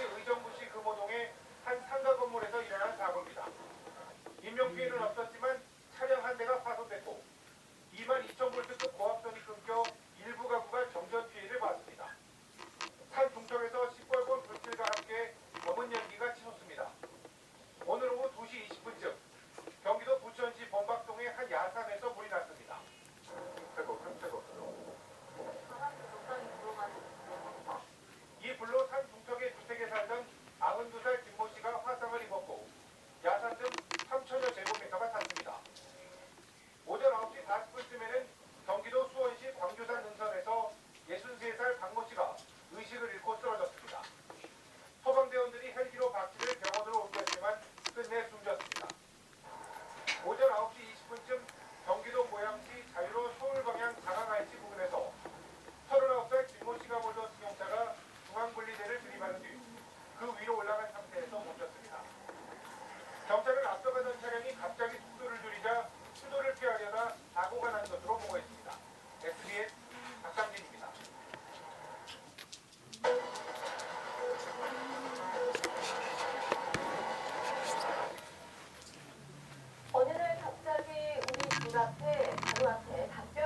Hey, we don't 누구한테 답변